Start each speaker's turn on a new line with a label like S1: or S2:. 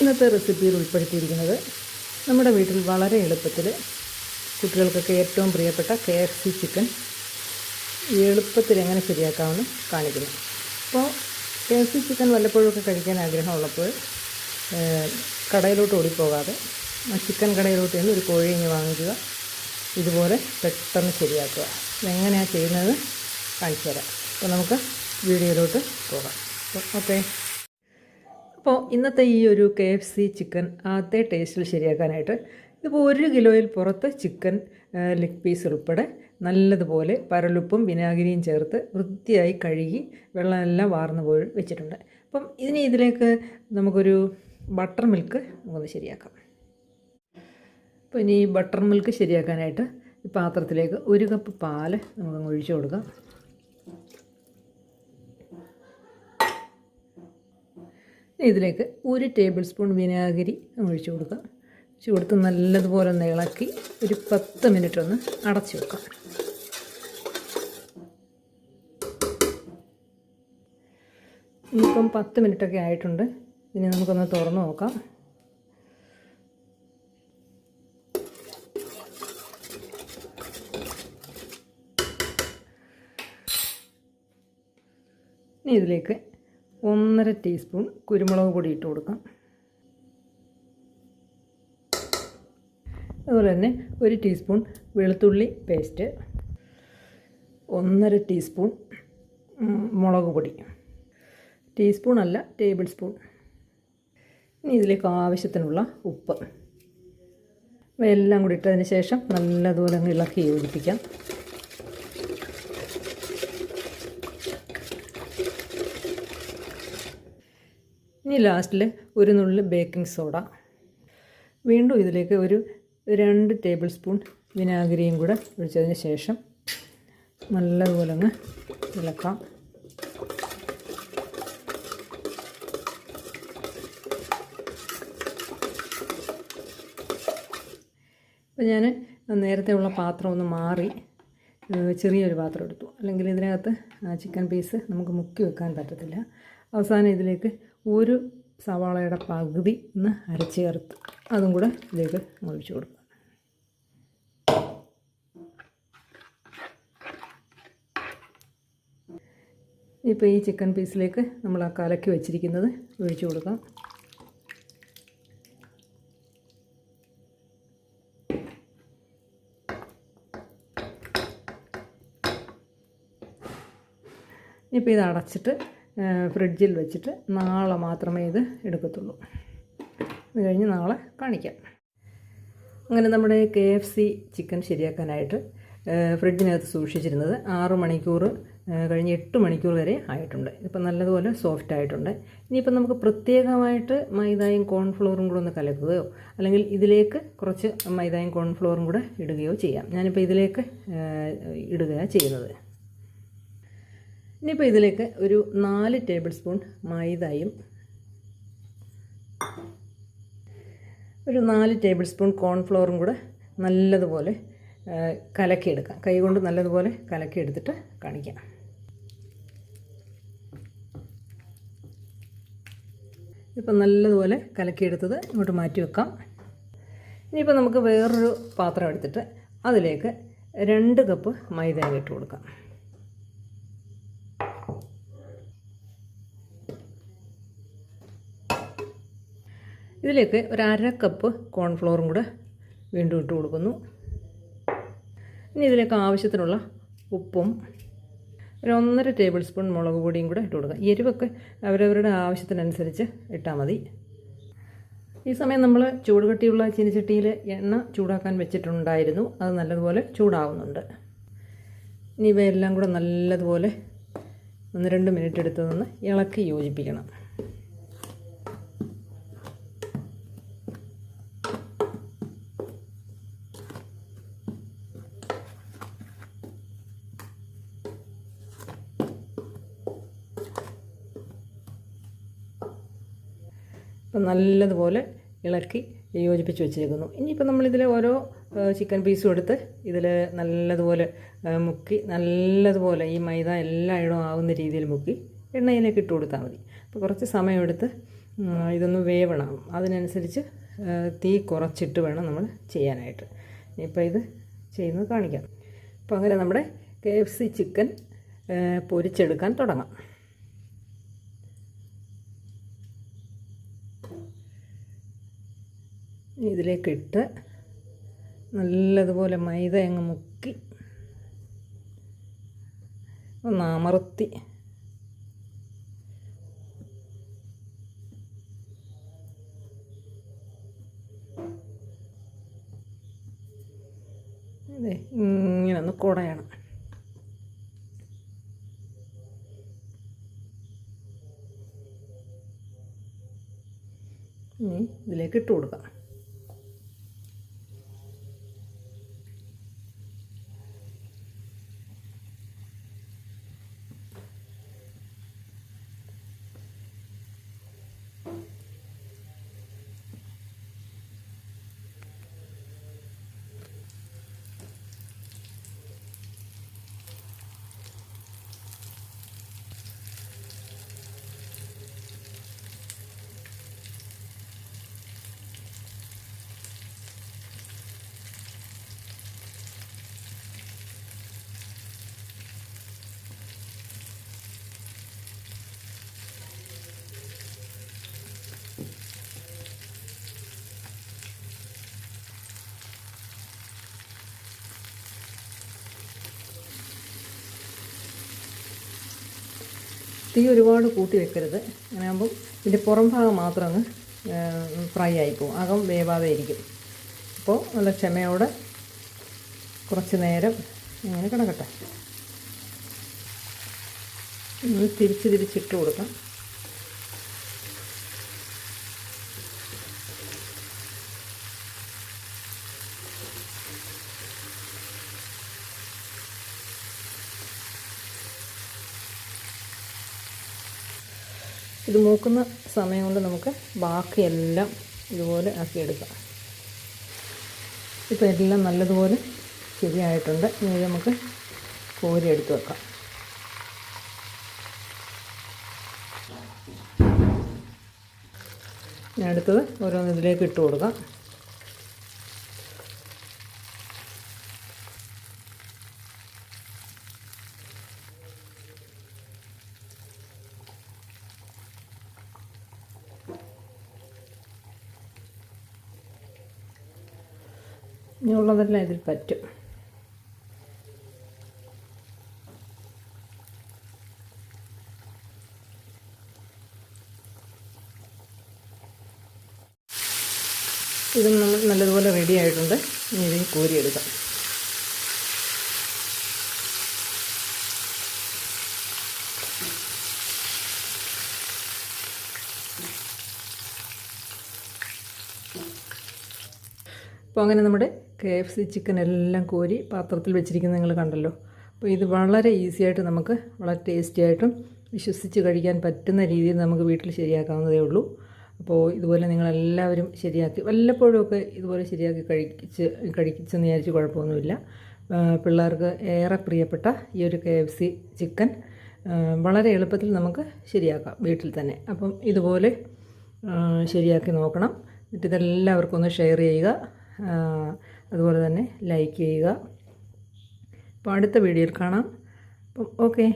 S1: ഇന്നത്തെ റെസിപ്പിയിൽ ഉൾപ്പെടുത്തിയിരിക്കുന്നത് നമ്മുടെ വീട്ടിൽ വളരെ എളുപ്പത്തിൽ കുട്ടികൾക്കൊക്കെ ഏറ്റവും പ്രിയപ്പെട്ട കെ എഫ് സി ചിക്കൻ. എളുപ്പത്തിൽ എങ്ങനെ ശരിയാക്കാമെന്ന് കാണിക്കുന്നു. അപ്പോൾ കെ എഫ് സി ചിക്കൻ വല്ലപ്പോഴൊക്കെ കഴിക്കാൻ ആഗ്രഹമുള്ളപ്പോൾ കടയിലോട്ട് ഓടിപ്പോകാതെ ചിക്കൻ കടയിലോട്ട് നിന്ന് ഒരു കോഴി ഇങ്ങ് വാങ്ങിക്കുക. ഇതുപോലെ പെട്ടെന്ന് ശരിയാക്കുക. ഇതെങ്ങനെയാണ് ചെയ്യുന്നത് കാണിച്ചു തരാം അപ്പോൾ നമുക്ക് വീഡിയോയിലോട്ട് പോകാം. ഓക്കെ. അപ്പോൾ ഇന്നത്തെ ഈ ഒരു കെ എഫ് സി ചിക്കൻ ആദ്യത്തെ ടേസ്റ്റിൽ ശരിയാക്കാനായിട്ട് ഇതിപ്പോൾ ഒരു കിലോയിൽ പുറത്ത് ചിക്കൻ ലെഗ് പീസ് ഉൾപ്പെടെ നല്ലതുപോലെ പരലുപ്പും വിനാഗിരിയും ചേർത്ത് വൃത്തിയായി കഴുകി വെള്ളമെല്ലാം വാർന്നു പോയി വെച്ചിട്ടുണ്ട്. അപ്പം ഇതിന് ഇതിലേക്ക് നമുക്കൊരു ബട്ടർ മിൽക്ക് നമുക്കൊന്ന് ശരിയാക്കാം. അപ്പോൾ ഇനി ബട്ടർ മിൽക്ക് ശരിയാക്കാനായിട്ട് ഈ പാത്രത്തിലേക്ക് ഒരു കപ്പ് പാൽ നമുക്കങ്ങ് ഒഴിച്ചു കൊടുക്കാം. ഇതിലേക്ക് ഒരു ടേബിൾ സ്പൂൺ വിനാഗിരി ഒഴിച്ച് കൊടുക്കുക. ഒഴിച്ച് കൊടുത്ത് നല്ലതുപോലെ ഒന്ന് ഇളക്കി ഒരു പത്ത് മിനിറ്റ് ഒന്ന് അടച്ചു വെക്കാം. ഇനിയിപ്പം പത്ത് മിനിറ്റൊക്കെ ആയിട്ടുണ്ട്. ഇനി നമുക്കൊന്ന് തുറന്ന് നോക്കാം. ഇനി ഇതിലേക്ക് ഒന്നര ടീസ്പൂൺ കുരുമുളക് പൊടി ഇട്ട് കൊടുക്കാം. അതുപോലെ തന്നെ ഒരു ടീസ്പൂൺ വെളുത്തുള്ളി പേസ്റ്റ് ഒന്നര ടീസ്പൂൺ മുളക് പൊടി ടീസ്പൂൺ അല്ല ടേബിൾ സ്പൂൺ. ഇനി ഇതിലേക്ക് ആവശ്യത്തിനുള്ള ഉപ്പ്. ഇവയെല്ലാം കൂടി ഇട്ടതിന് ശേഷം നല്ലതുപോലെ അങ്ങ് ഇളക്കി യോജിപ്പിക്കാം. ഇനി ലാസ്റ്റിൽ ഒരു നുള്ളിൽ ബേക്കിംഗ് സോഡ. വീണ്ടും ഇതിലേക്ക് ഒരു രണ്ട് ടേബിൾ സ്പൂൺ വിനാഗിരിയും കൂടെ ഒഴിച്ചതിന് ശേഷം നല്ലതുപോലെ അങ്ങ് ഇളക്കാം. അപ്പോൾ ഞാൻ നേരത്തെ ഉള്ള പാത്രം ഒന്ന് മാറി ചെറിയൊരു പാത്രം എടുത്തു. അല്ലെങ്കിൽ ഇതിനകത്ത് ചിക്കൻ പീസ് നമുക്ക് മുക്കി വെക്കാൻ പറ്റത്തില്ല. അവസാനം ഇതിലേക്ക് ഒരു സവാളയുടെ പകുതി ഒന്ന് അരച്ച് ചേർത്ത് അതും കൂടെ ഇതിലേക്ക് ഒഴിച്ചു കൊടുക്കുക. ഇപ്പോൾ ഈ ചിക്കൻ പീസിലേക്ക് നമ്മൾ ആ കലക്കി വെച്ചിരിക്കുന്നത് ഒഴിച്ചു കൊടുക്കാം. ഇപ്പോൾ ഇത് അടച്ചിട്ട് ഫ്രിഡ്ജിൽ വെച്ചിട്ട് നാളെ മാത്രമേ ഇത് എടുക്കത്തുള്ളൂ. അത് കഴിഞ്ഞ് നാളെ കാണിക്കാം. അങ്ങനെ നമ്മുടെ കെ എഫ് സി ചിക്കൻ ശരിയാക്കാനായിട്ട് ഫ്രിഡ്ജിനകത്ത് സൂക്ഷിച്ചിരുന്നത് ആറ് മണിക്കൂർ കഴിഞ്ഞ് എട്ട് മണിക്കൂർ വരെ ആയിട്ടുണ്ട്. ഇപ്പം നല്ലതുപോലെ സോഫ്റ്റ് ആയിട്ടുണ്ട്. ഇനിയിപ്പം നമുക്ക് പ്രത്യേകമായിട്ട് മൈദായും കോൺഫ്ലോറും കൂടെ ഒന്ന് കലക്കുകയോ അല്ലെങ്കിൽ ഇതിലേക്ക് കുറച്ച് മൈദായും കോൺഫ്ലോറും കൂടെ ഇടുകയോ ചെയ്യാം. ഞാനിപ്പോൾ ഇതിലേക്ക് ഇടുകയാണ് ചെയ്യുന്നത്. ഇനിയിപ്പോൾ ഇതിലേക്ക് ഒരു നാല് ടേബിൾ സ്പൂൺ മൈദയും ഒരു നാല് ടേബിൾ സ്പൂൺ കോൺഫ്ലോറും കൂടെ നല്ലതുപോലെ കലക്കിയെടുക്കാം. കൈ കൊണ്ട് നല്ലതുപോലെ കലക്കിയെടുത്തിട്ട് കാണിക്കാം. ഇപ്പം നല്ലതുപോലെ കലക്കിയെടുത്തത് ഇങ്ങോട്ട് മാറ്റി വെക്കാം. ഇനിയിപ്പോൾ നമുക്ക് വേറൊരു പാത്രം എടുത്തിട്ട് അതിലേക്ക് രണ്ട് കപ്പ് മൈദ ഇട്ട് കൊടുക്കാം. ഇതിലേക്ക് ഒരു അര കപ്പ് കോൺഫ്ലോറും കൂടെ വീണ്ടും ഇട്ട് കൊടുക്കുന്നു. ഇനി ഇതിലേക്ക് ആവശ്യത്തിനുള്ള ഉപ്പും ഒരു ഒന്നര ടേബിൾ സ്പൂൺ മുളക് പൊടിയും കൂടെ ഇട്ട് കൊടുക്കുക. എരിവൊക്കെ അവരവരുടെ ആവശ്യത്തിനനുസരിച്ച് ഇട്ടാൽ മതി. ഈ സമയം നമ്മൾ ചൂടുകട്ടിയുള്ള ചീനിച്ചട്ടിയിൽ എണ്ണ ചൂടാക്കാൻ വെച്ചിട്ടുണ്ടായിരുന്നു. അത് നല്ലതുപോലെ ചൂടാവുന്നുണ്ട്. ഇനി ഇവയെല്ലാം കൂടെ നല്ലതുപോലെ ഒന്ന് രണ്ട് മിനിറ്റ് എടുത്ത് നിന്ന് ഇളക്കി യോജിപ്പിക്കണം. ഇപ്പം നല്ലതുപോലെ ഇളക്കി യോജിപ്പിച്ച് വെച്ചേക്കുന്നു. ഇനിയിപ്പോൾ നമ്മളിതിൽ ഓരോ ചിക്കൻ പീസും എടുത്ത് ഇതിൽ നല്ലതുപോലെ മുക്കി നല്ലതുപോലെ ഈ മൈദ എല്ലായിടവും ആവുന്ന രീതിയിൽ മുക്കി എണ്ണയിലേക്ക് ഇട്ട് കൊടുത്താൽ മതി. അപ്പോൾ കുറച്ച് സമയമെടുത്ത് ഇതൊന്ന് വേവണം. അതിനനുസരിച്ച് തീ കുറച്ചിട്ട് വേണം നമ്മൾ ചെയ്യാനായിട്ട്. ഇപ്പോൾ ഇത് ചെയ്യുന്നത് കാണിക്കാം. അപ്പോൾ അങ്ങനെ നമ്മുടെ കെ ചിക്കൻ പൊരിച്ചെടുക്കാൻ തുടങ്ങാം. ഇതിലേക്കിട്ട് നല്ലതുപോലെ മൈദ അങ്ങ് മുക്കി ഒന്ന് അമർത്തി. അതെ ഇങ്ങനെ ഒന്ന് കുടയണം. ഇനി ഇതിലേക്ക് ഇട്ട് കൊടുക്കാം. തീ ഒരുപാട് കൂട്ടി വെക്കരുത്. അങ്ങനെ ആകുമ്പം ഇതിന്റെ പുറം ഭാഗം മാത്രം അങ്ങ് ഫ്രൈ ആയിപ്പോവും. അകം വേവാതെ ഇരിക്കും. അപ്പോൾ നല്ല ക്ഷമയോടെ കുറച്ച് നേരം ഇങ്ങനെ കിടക്കട്ടെ. തിരിച്ച് തിരിച്ചിട്ട് കൊടുക്കാം. ഇത് മൂക്കുന്ന സമയം കൊണ്ട് നമുക്ക് ബാക്കിയെല്ലാം ഇതുപോലെ ആക്കിയെടുക്കാം. ഇപ്പോൾ എല്ലാം നല്ലതുപോലെ ശരിയായിട്ടുണ്ട്. ഇനി നമുക്ക് കോരി എടുത്ത് വെക്കാം. അടുത്തത് ഓരോന്നിതിലേക്ക് ഇട്ട് കൊടുക്കാം. ഇനിയുള്ളതെല്ലാം ഇതിൽ പറ്റും. ഇതും നമ്മൾ നല്ലതുപോലെ റെഡി ആയിട്ടുണ്ട്. ഇനി ഇതിന് കോരിയെടുക്കാം. അപ്പോൾ അങ്ങനെ നമ്മുടെ കെ എഫ് സി ചിക്കൻ എല്ലാം കോരി പാത്രത്തിൽ വെച്ചിരിക്കുന്നത് നിങ്ങൾ കണ്ടല്ലോ. അപ്പോൾ ഇത് വളരെ ഈസി ആയിട്ട് നമുക്ക് വളരെ ടേസ്റ്റി ആയിട്ടും വിശ്വസിച്ച് കഴിക്കാൻ പറ്റുന്ന രീതിയിൽ നമുക്ക് വീട്ടിൽ ശരിയാക്കാവുന്നതേ ഉള്ളൂ. അപ്പോൾ ഇതുപോലെ നിങ്ങളെല്ലാവരും ശരിയാക്കി വല്ലപ്പോഴുമൊക്കെ ഇതുപോലെ ശരിയാക്കി കഴിച്ച് കഴിച്ചെന്ന് വിചാരിച്ച് കുഴപ്പമൊന്നുമില്ല. പിള്ളേർക്ക് ഏറെ പ്രിയപ്പെട്ട ഈ ഒരു കെ എഫ് സി ചിക്കൻ വളരെ എളുപ്പത്തിൽ നമുക്ക് ശരിയാക്കാം വീട്ടിൽ തന്നെ. അപ്പം ഇതുപോലെ ശരിയാക്കി നോക്കണം. എന്നിട്ട് ഇതെല്ലാവർക്കും ഒന്ന് ഷെയർ ചെയ്യുക. അതുപോലെ തന്നെ ലൈക്ക് ചെയ്യുക. അപ്പോൾ അടുത്ത വീഡിയോയിൽ കാണാം. അപ്പം ഓക്കെ